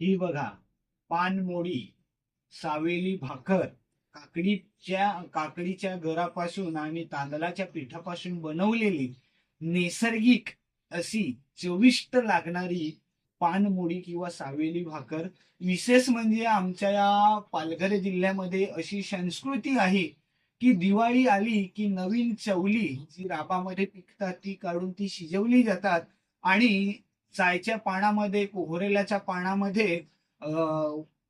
ही बघा पानमोडी सावेली भाकर काकडीच्या काकडीच्या घरापासून आणि तांदळाच्या पिठापासून बनवलेली नैसर्गिक अशी चविष्ट लागणारी पानमोडी किंवा सावेली भाकर विशेष म्हणजे आमच्या या पालघर जिल्ह्यामध्ये अशी संस्कृती आहे की दिवाळी आली की नवीन चवली जी राबामध्ये पिकतात ती काढून ती शिजवली जातात आणि चायच्या पानामध्ये कोहरेल्याच्या पानामध्ये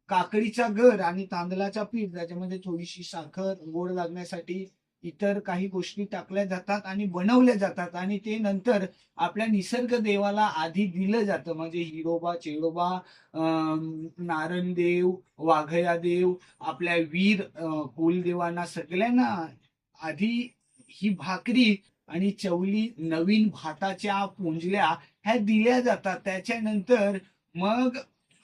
काकडीचा गर आणि तांदळाचा पीठ त्याच्यामध्ये थोडीशी साखर गोड लागण्यासाठी इतर काही गोष्टी टाकल्या जातात आणि बनवल्या जातात. आणि ते नंतर आपल्या निसर्ग देवाला आधी दिलं जातं. म्हणजे हिरोबा चेडोबा नारणदेव वाघया देव आपल्या वीर कुलदेवांना सगळ्यांना आधी ही भाकरी आणि चवली नवीन भाताच्या पुंजल्या ह्या दिल्या जातात. त्याच्यानंतर मग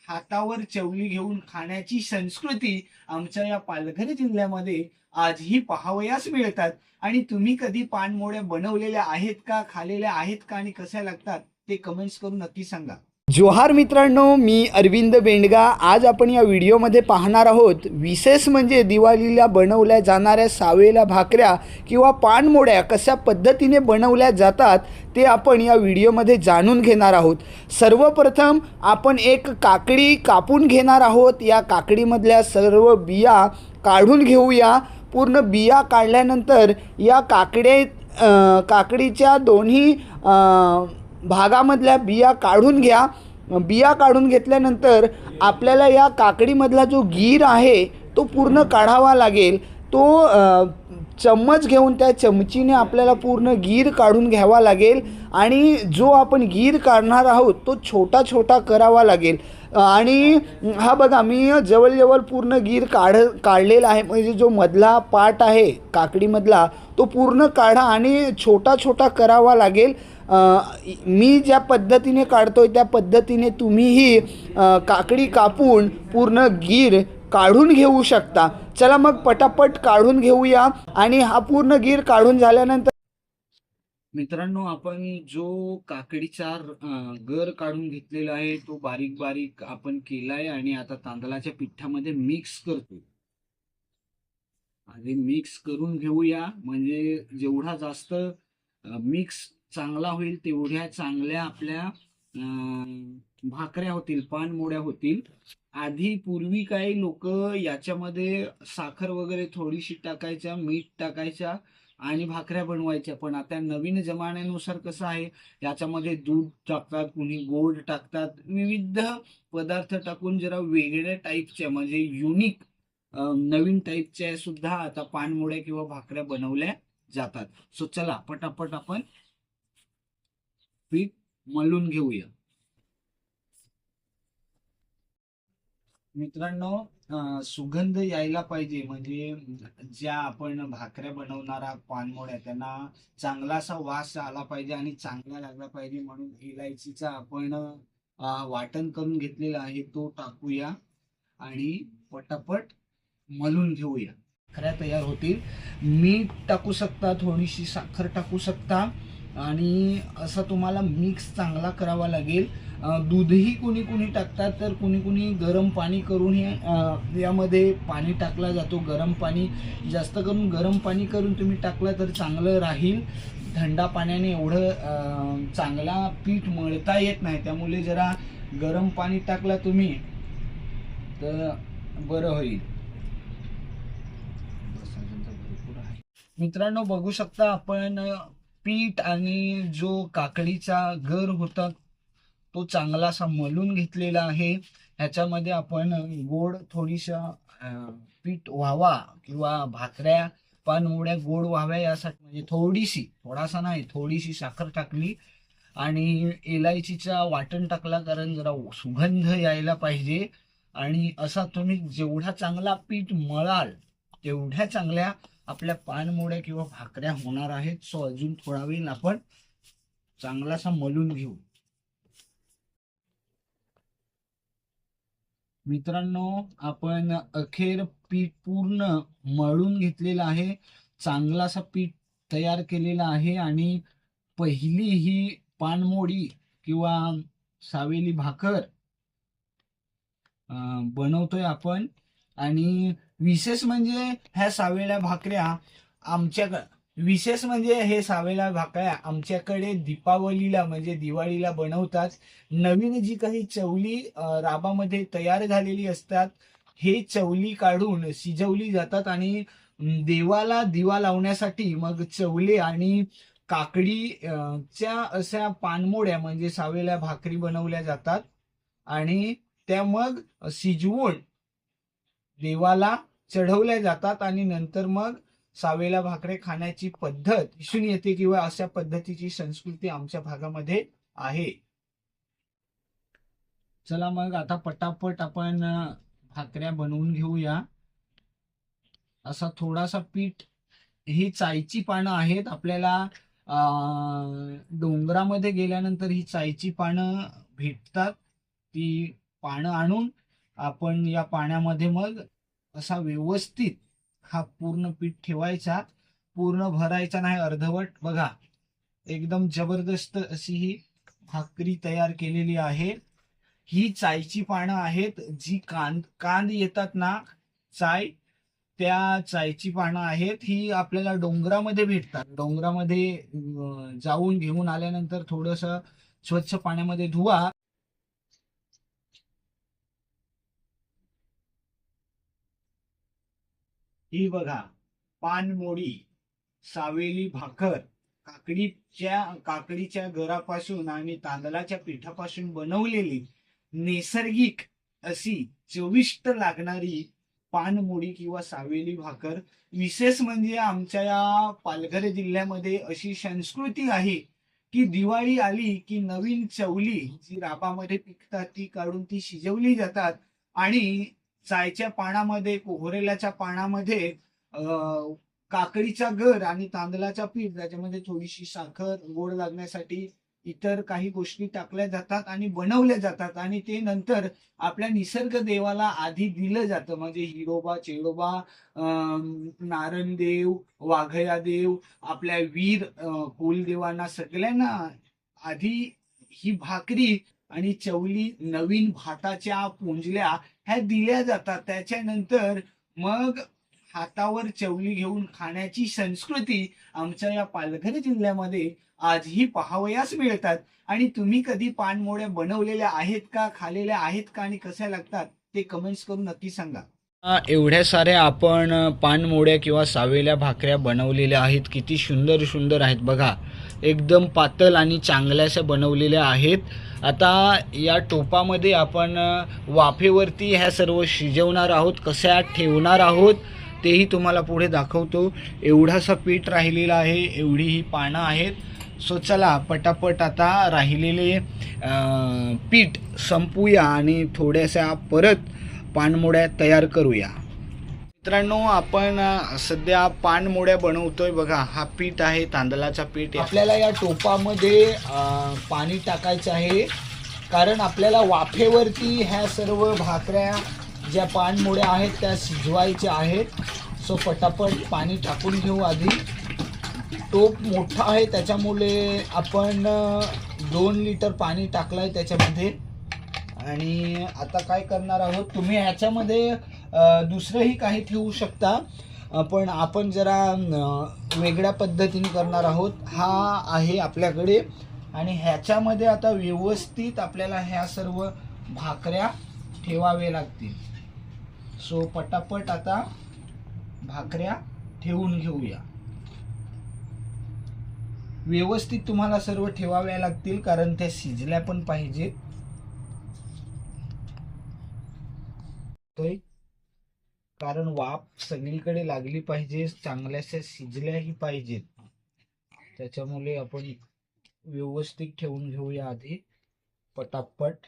हातावर चवली घेऊन खाण्याची संस्कृती आमच्या या पालघर जिल्ह्यामध्ये आजही पाहावयास मिळतात. आणि तुम्ही कधी पानमोड्या बनवलेल्या आहेत का खालेल्या आहेत का आणि कशा लागतात ते कमेंट्स करून नक्की सांगा. जोहार मित्रांनो मी अरविंद बेंडगा. आज आपण या व्हिडिओमध्ये पाहणार आहोत विशेष म्हणजे दिवाळीला बनवल्या जाणाऱ्या सावेला भाकऱ्या किंवा पानमोड्या कशा पद्धतीने बनवल्या जातात ते आपण या व्हिडिओमध्ये जाणून घेणार आहोत. सर्वप्रथम आपण एक काकडी कापून घेणार आहोत. या काकडीमधल्या सर्व बिया काढून घेऊया. पूर्ण बिया काढल्यानंतर या काकडे काकडीच्या दोन्ही भागामधल्या बिया काढून घ्या. बिया काढून घेतल्यानंतर आपल्याला या काकडीमधला जो गीर आहे तो पूर्ण काढावा लागेल. तो चम्मच घेऊन त्या चमचीने आपल्याला पूर्ण गीर काढून घ्यावा लागेल आणि जो आपण गीर काढणार आहोत तो छोटा छोटा करावा लागेल. आणि हा बघा मी जवळजवळ पूर्ण गीर काढ काढलेला आहे. म्हणजे जो मधला पाट आहे काकडीमधला तो पूर्ण काढा आणि छोटा छोटा करावा लागेल. मी ज्या पद्धतीने काढतोय त्या पद्धतीने तुम्हीही काकडी कापून पूर्ण गीर काढून घेऊ शकता. चला मग पटापट काढून घेऊया आणि हा पूर्ण गीर काढून झाल्यानंतर मित्रांनो आपण जो काकडीचा गर काढून घेतलेला आहे तो बारीक बारीक आपण केलाय आणि आता तांदळाच्या पिठामध्ये मिक्स करतो आधी मिक्स करून घेऊया. म्हणजे जेवढा जास्त मिक्स चांगला होईल तेवढ्या चांगल्या आपल्या भाकऱ्या होतील पानमोड्या होतील. आधी पूर्वी काही लोक याच्यामध्ये साखर वगैरे थोडीशी टाकायच्या मीठ टाकायच्या आणि भाकऱ्या बनवायच्या. पण आता नवीन जमान्यानुसार कसं आहे याच्यामध्ये दूध टाकतात कुणी गोड टाकतात. विविध पदार्थ टाकून जरा वेगळ्या टाईपच्या म्हणजे युनिक नवीन टाईपच्या सुद्धा आता पानमोड्या किंवा भाकऱ्या बनवल्या जातात. सो चला पटापट आपण पीठ मळून घेऊया. मित्रांनो सुगंध यायला पाहिजे. म्हणजे ज्या आपण भाकऱ्या बनवणारा पानमोड्या त्यांना चांगला असा वास आला पाहिजे आणि चांगला लागला पाहिजे म्हणून इलायचीचा आपण वाटण करून घेतलेला आहे तो टाकूया आणि पटापट मलून घेऊया. खऱ्या तयार होतील. मीठ टाकू शकता थोडीशी साखर टाकू शकता. आणि असं तुम्हाला मिक्स चांगला करावा लागेल. दूधही कुणी कुणी टाकतात तर कुणी कुणी गरम पाणी करून हे यामध्ये पाणी टाकला जातो. गरम पाणी जास्त करून गरम पाणी करून तुम्ही टाकलं तर चांगलं राहील. थंडा पाण्याने एवढं चांगला पीठ मळता येत नाही. त्यामुळे जरा गरम पाणी टाकला तुम्ही तर बरं होईल. मित्रांनो बघू शकता आपण पीठ आणि जो काकडीचा गर होता तो चांगला असा मलून घेतलेला आहे. ह्याच्यामध्ये आपण गोड थोडीशा पीठ व्हावा किंवा भाकऱ्या पानमुड्या गोड व्हाव्या यासाठी म्हणजे थोडीशी थोडासा नाही थोडीशी साखर टाकली आणि इलायचीचा वाटण टाकला कारण जरा सुगंध यायला पाहिजे. आणि असा तुम्ही जेवढा चांगला पीठ मळाल तेवढ्या चांगल्या आपल्या पानमुळे किंवा भाकऱ्या होणार आहेत. सो अजून थोडा वेळ आपण चांगलासा मलून घेऊ. मित्रांनो आपण अखेर पीठ पूर्ण मळून घेतलेलं आहे. चांगलासा पीठ तयार केलेला आहे आणि पहिली ही पानमोडी किंवा सावेली भाकर अं, बनवतोय आपण. आणि विशेष म्हणजे ह्या सावेल्या भाकऱ्या आमच्याकडे विशेष म्हणजे हे सावेल्या भाकऱ्या आमच्याकडे दीपावलीला म्हणजे दिवाळीला बनवतात. नवीन जी काही चवली राबामध्ये तयार झालेली असतात हे चवली काढून शिजवली जातात आणि देवाला दिवा लावण्यासाठी मग चवले आणि काकडीच्या अशा पानमोड्या म्हणजे सावेल्या भाकरी बनवल्या जातात. आणि त्या मग शिजवून देवाला चढवल्या जातात आणि नंतर मग सावेला भाकरे खाण्याची पद्धत दिसून येते किंवा अशा पद्धतीची संस्कृती आमच्या भागामध्ये आहे. चला मग आता पटापट आपण भाकऱ्या बनवून घेऊया. असा थोडासा पीठ ही चायची पानं आहेत. आपल्याला अं, डोंगरामध्ये गेल्यानंतर ही चायची पानं भेटतात. ती पानं आणून आपण या पाण्यामध्ये मग असा व्यवस्थित हा पूर्ण पीठ ठेवायचा पूर्ण भरायचा नाही अर्धवट. बघा एकदम जबरदस्त अशी ही भाकरी तयार केलेली आहे. ही चायची पानं आहेत जी कांद कांद येतात ना चाय त्या चायची पानं आहेत. ही आपल्याला डोंगरामध्ये भेटतात. डोंगरामध्ये जाऊन घेऊन आल्यानंतर थोडस स्वच्छ पाण्यामध्ये धुवा. ही बघा पानमोडी सावेली भाकर काकडीच्या काकडीच्या घरापासून आणि तांदळाच्या पिठापासून बनवलेली नैसर्गिक अशी चविष्ट लागणारी पानमोडी किंवा सावेली भाकर विशेष म्हणजे आमच्या या पालघर जिल्ह्यामध्ये अशी संस्कृती आहे की दिवाळी आली की नवीन चवली जी राबामध्ये पिकतात ती काढून ती शिजवली जातात आणि चायच्या पानामध्ये कोहरेल्याच्या पानामध्ये काकडीचा गर आणि तांदळाचा पीठ त्याच्यामध्ये थोडीशी साखर गोड लागण्यासाठी इतर काही गोष्टी टाकल्या जातात आणि बनवल्या जातात. आणि ते नंतर आपल्या निसर्ग देवाला आधी दिलं जातं. म्हणजे हिरोबा चेडोबा अं, नारायणदेव वाघया देव आपल्या वीर कुलदेवांना सगळ्यांना आधी ही भाकरी आणि चवली नवीन भाताच्या पुंजल्या ह्या दिल्या जातात. त्याच्यानंतर मग हातावर चवली घेऊन खाण्याची संस्कृती आमच्या या पालघर जिल्ह्यामध्ये आजही पाहावयास मिळतात. आणि तुम्ही कधी पानमोड्या बनवलेल्या आहेत का खालेल्या आहेत का आणि कशा लागतात ते कमेंट्स करून नक्की सांगा. एवढ्या साऱ्या आपण पानमोड्या किंवा सावेल्या भाकऱ्या बनवलेल्या आहेत. किती सुंदर सुंदर आहेत. बघा एकदम पातळ आणि चांगल्याशा बनवलेल्या आहेत. आता या टोपामध्ये आपण वाफेवरती ह्या सर्व शिजवणार आहोत कशा ठेवणार आहोत तेही तुम्हाला पुढे दाखवतो. एवढासा पीठ राहिलेला आहे एवढी ही पानं आहेत. सो चला पटापट आता राहिलेले पीठ संपूया आणि थोड्याशा परत पानमोड्या तयार करूया. मित्रांनो आपण सध्या पानमोड्या बनवतोय. बघा हा पीठ आहे तांदळाचा पीठ आपल्याला या टोपामध्ये पाणी टाकायचं आहे. कारण आपल्याला वाफेवरती ह्या सर्व भाकऱ्या ज्या पानमोड्या आहेत त्या शिजवायच्या आहेत. सो पटापट पाणी टाकून घेऊ आधी. टोप मोठा आहे त्याच्यामुळे आपण दोन लिटर पाणी टाकलं आहे त्याच्यामध्ये. आणि आता काय करणार आहोत? तुम्ही ह्याच्यामध्ये दुसरंही काही ठेवू शकता. पण आपण जरा वेगळ्या पद्धतीने करणार आहोत. हा आहे आपल्याकडे. आणि ह्याच्यामध्ये आता व्यवस्थित आपल्याला ह्या सर्व भाकऱ्या ठेवावे लागतील. सो पटापट आता भाकऱ्या ठेवून घेऊया. व्यवस्थित तुम्हाला सर्व ठेवाव्या लागतील कारण त्या शिजल्या पण पाहिजेत होय. कारण वाफ सगळीकडे लागली पाहिजे चांगल्याशा शिजल्याही पाहिजेत. त्याच्यामुळे आपण व्यवस्थित ठेवून घेऊया आधी. पटापट.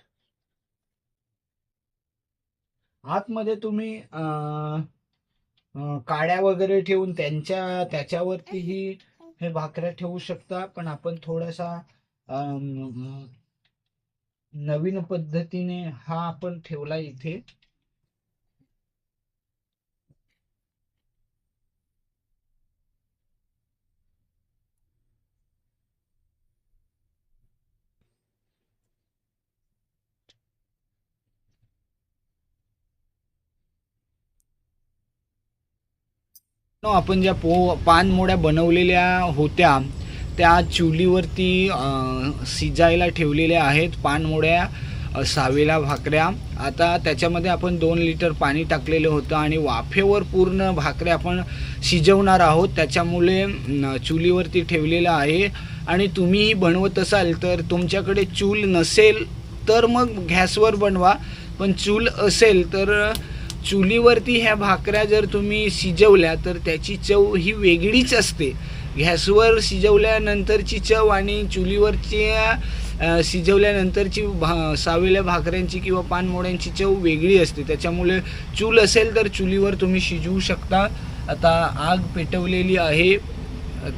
आतमध्ये तुम्ही अं, काड्या वगैरे ठेवून त्यांच्या त्याच्यावरतीही हे भाकऱ्या ठेवू शकता. पण आपण थोडासा अं, नवीन पद्धतीने हा आपण ठेवला इथे. आपण ज्या पो पानमोड्या बनवलेल्या होत्या त्या चुलीवरती शिजायला ठेवलेल्या आहेत. पानमोड्या सावेला भाकऱ्या. आता त्याच्यामध्ये आपण दोन लिटर पाणी टाकलेलं होतं आणि वाफेवर पूर्ण भाकऱ्या आपण शिजवणार आहोत. त्याच्यामुळे चुलीवरती ठेवलेलं आहे. आणि तुम्हीही बनवत असाल तर तुमच्याकडे चूल नसेल तर मग गॅसवर बनवा. पण चूल असेल तर चुलीवरती ह्या भाकऱ्या जर तुम्ही शिजवल्या तर त्याची चव ही वेगळीच असते. गॅसवर शिजवल्यानंतरची चव आणि चुलीवरची शिजवल्यानंतरची भा सावेल्या भाकऱ्यांची किंवा पानमोड्यांची चव वेगळी असते. त्याच्यामुळे चूल असेल तर चुलीवर तुम्ही शिजवू शकता. आता आग पेटवलेली आहे.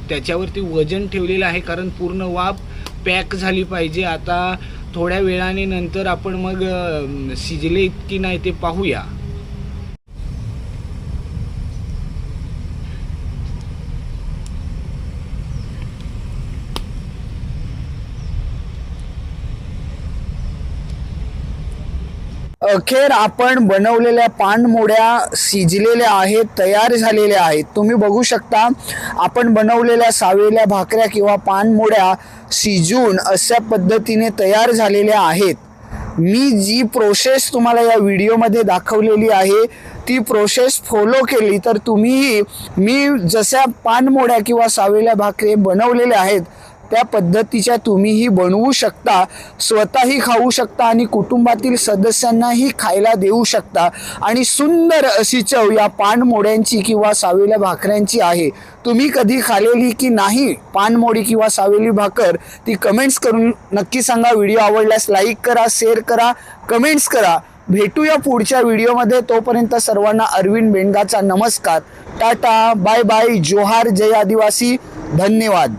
त्याच्यावरती वजन ठेवलेलं आहे कारण पूर्ण वाफ पॅक झाली पाहिजे. आता थोड्या वेळाने नंतर आपण मग शिजले की नाही ते पाहूया. अखेर आपण बनवलेल्या पानमोड्या शिजलेल्या आहेत तयार झालेल्या आहेत. तुम्ही बघू शकता आपण बनवलेल्या सावेल्या भाकऱ्या किंवा पानमोड्या शिजून अशा पद्धतीने तयार झालेल्या आहेत. मी जी प्रोसेस तुम्हाला या व्हिडिओमध्ये दाखवलेली आहे ती प्रोसेस फॉलो केली तर तुम्हीही मी जशा पानमोड्या किंवा सावेल्या भाकरे बनवलेल्या आहेत त्या पद्धतीच्या तुम्हीही बनवू शकता स्वतःही खाऊ शकता आणि कुटुंबातील सदस्यांनाही खायला देऊ शकता. आणि सुंदर अशी चव या पानमोड्यांची किंवा सावेल्या भाकऱ्यांची आहे. तुम्ही कधी खालेली की नाही पानमोडी किंवा सावेली भाकर ती कमेंट्स करून नक्की सांगा. व्हिडिओ आवडल्यास लाईक करा शेअर करा कमेंट्स करा. भेटूया पुढच्या व्हिडिओमध्ये. तोपर्यंत सर्वांना अरविंद बेंडगाचा नमस्कार. टाटा बाय बाय जोहार जय आदिवासी. धन्यवाद.